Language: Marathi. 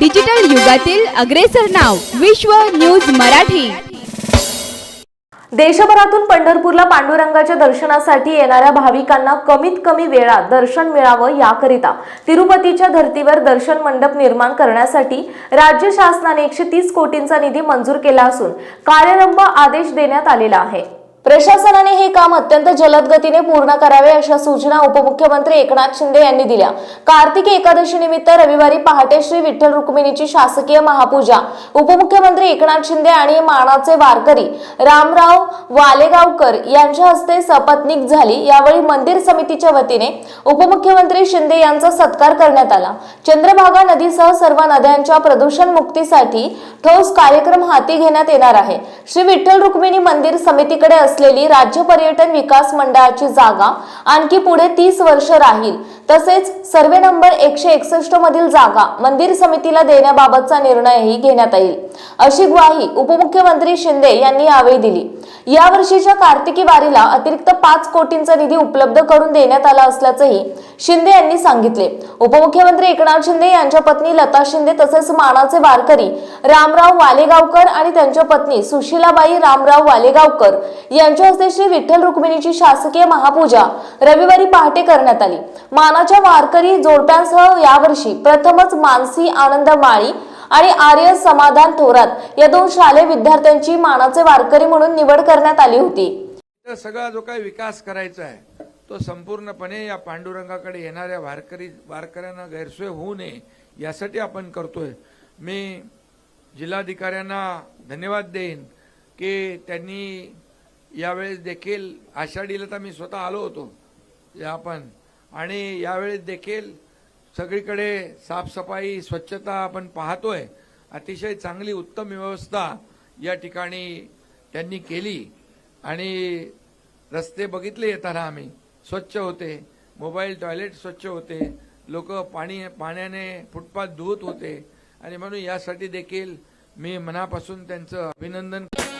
डिजिटल युगातील अग्रेसर नाव विश्व न्यूज मराठी. देशभरातून पंढरपूरला पांडुरंगाच्या दर्शनासाठी येणाऱ्या भाविकांना कमीत कमी वेळात दर्शन मिळावं याकरिता तिरुपतीच्या धर्तीवर दर्शन मंडप निर्माण करण्यासाठी राज्य शासनाने एकशे तीस कोटींचा निधी मंजूर केला असून कार्यरंभ आदेश देण्यात आलेला आहे. प्रशासनाने हे काम अत्यंत जलद गतीने पूर्ण करावे अशा सूचना उपमुख्यमंत्री एकनाथ शिंदे यांनी दिल्या. कार्तिक एकादशी निमित्त रविवारी पहाटे श्री विठ्ठल रुक्मिणीची शासकीय महापूजा. उपमुख्यमंत्री एकनाथ शिंदे आणि मानाचे वारकरी रामराव वालेगावकर यांच्या हस्ते सपत्नीक झाली. यावेळी मंदिर समितीच्या वतीने उपमुख्यमंत्री शिंदे यांचा सत्कार करण्यात आला. चंद्रभागा नदीसह सर्व नद्यांच्या प्रदूषण मुक्तीसाठी ठोस कार्यक्रम हाती घेण्यात येणार आहे. श्री विठ्ठल रुक्मिणी मंदिर समितीकडे असलेली राज्य पर्यटन विकास मंडळाची जागा आणखी पुढे तीस वर्ष राहील. तसेच सर्वे नंबर एकशे एकसष्ट मधील जागा मंदिर समितीला देण्याबाबतचा निर्णयही घेण्यात येईल. अशी ग्वाही उपमुख्यमंत्री शिंदे यांनी यावेळी दिली. या वर्षीच्या कार्तिकी वारीला अतिरिक्त पाच कोटींचा निधी उपलब्ध करून देण्यात आला असल्याचंही शिंदे यांनी सांगितले. उपमुख्यमंत्री एकनाथ शिंदे यांच्या पत्नी लता शिंदे तसेच मानाचे वारकरी रामराव वालेगावकर आणि त्यांच्या पत्नी सुशीलाबाई रामराव वालेगावकर यांच्या हस्ते श्री विठ्ठल रुक्मिणीची शासकीय महापूजा रविवारी पहाटे करण्यात आली. माना मानाच्या वारकरी जोडप्यांसह यावर्षी प्रथमच मानसी आनंद माळी आणि आर्य समाधान थोरात या दोन शालेय विद्यार्थ्यांची मानाचे वारकरी म्हणून निवड करण्यात आली होती. सगळा जो काही विकास करायचा आहे तो संपूर्णपणे या पांडुरंगाकडे येणाऱ्या वारकरी वारकऱ्यांना गैरसोय होऊ नये यासाठी आपण करतोय. मी जिल्हाधिकाऱ्यांना धन्यवाद देईन की त्यांनी यावेळेस देखील आषाढीला तर मी स्वतः आलो होतो. या आपण आणि यावेळेस देखील सगळीकडे साफसफाई स्वच्छता आपण पाहतोय. अतिशय चांगली उत्तम व्यवस्था या ठिकाणी त्यांनी केली. आणि रस्ते बघितले येताना आम्ही. स्वच्छ होते. मोबाईल टॉयलेट स्वच्छ होते. लोक पाणी पाण्याने फुटपाथ धुवत होते. आणि म्हणून यासाठी देखील मी मनापासून त्यांचं अभिनंदन